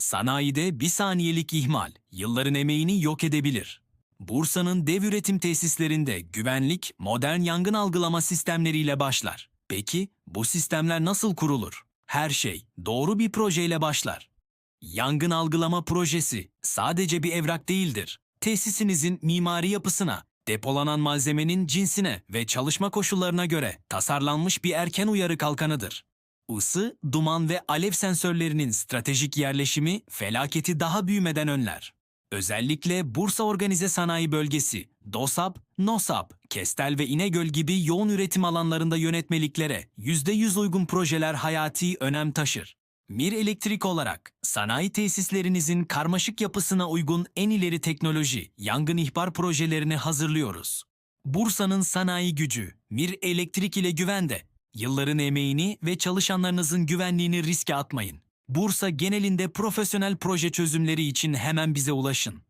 Sanayide bir saniyelik ihmal yılların emeğini yok edebilir. Bursa'nın dev üretim tesislerinde güvenlik, modern yangın algılama sistemleriyle başlar. Peki bu sistemler nasıl kurulur? Her şey doğru bir projeyle başlar. Yangın algılama projesi sadece bir evrak değildir. Tesisinizin mimari yapısına, depolanan malzemenin cinsine ve çalışma koşullarına göre tasarlanmış bir erken uyarı kalkanıdır. Isı, duman ve alev sensörlerinin stratejik yerleşimi felaketi daha büyümeden önler. Özellikle Bursa Organize Sanayi Bölgesi, DOSAP, NOSAP, Kestel ve İnegöl gibi yoğun üretim alanlarında yönetmeliklere %100 uygun projeler hayati önem taşır. Mir Elektrik olarak sanayi tesislerinizin karmaşık yapısına uygun en ileri teknoloji, yangın ihbar projelerini hazırlıyoruz. Bursa'nın sanayi gücü, Mir Elektrik ile güvende. Yılların emeğini ve çalışanlarınızın güvenliğini riske atmayın. Bursa genelinde profesyonel proje çözümleri için hemen bize ulaşın.